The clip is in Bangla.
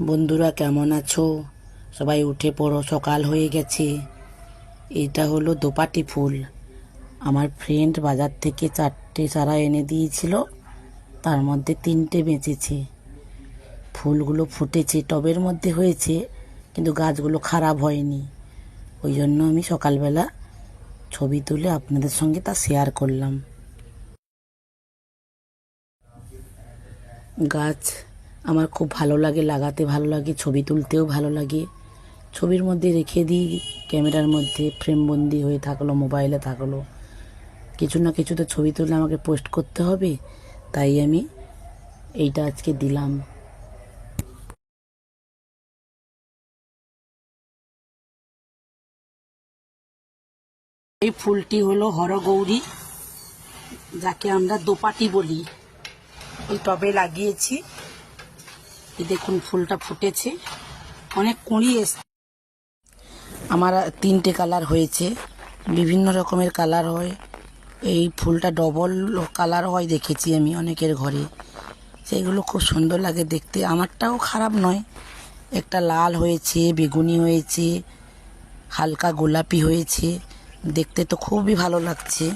বন্ধুরা কেমন আছো? সবাই উঠে পড়ো, সকাল হয়ে গেছে। এটা হলো দোপাটি ফুল। আমার ফ্রেন্ড বাজার থেকে চারটে চারা এনে দিয়েছিল। তার মধ্যে তিনটে বেঁচেছে। ফুলগুলো ফুটেছে, টবের মধ্যে হয়েছে, কিন্তু গাছগুলো খারাপ হয়নি। ওই জন্য আমি সকালবেলা ছবি তুলে আপনাদের সঙ্গে তা শেয়ার করলাম। গাছ আমার খুব ভালো লাগে, লাগাতে ভালো লাগে, ছবি তুলতেও ভালো লাগে। ছবির মধ্যে রেখে দিই, ক্যামেরার মধ্যে ফ্রেমবন্দি হয়ে থাকল মোবাইলে থাকল। কিছু না কিছু তো ছবি তুলে আমাকে পোস্ট করতে হবে, তাই আমি এইটা আজকে দিলাম। এই ফুলটি হলো হরগৌরী, যাকে আমরা দোপাটি বলি। এই টবে লাগিয়েছি। দেখুন ফুলটা ফুটেছে। অনেক কুঁড়ি এসছে। আমার তিনটে কালার হয়েছে। বিভিন্ন রকমের কালার হয়। এই ফুলটা ডবল কালার হয় দেখেছি আমি অনেকের ঘরে। সেইগুলো খুব সুন্দর লাগে দেখতে। আমারটাও খারাপ নয়। একটা লাল হয়েছে, বেগুনি হয়েছে, হালকা গোলাপি হয়েছে। দেখতে তো খুবই ভালো লাগছে।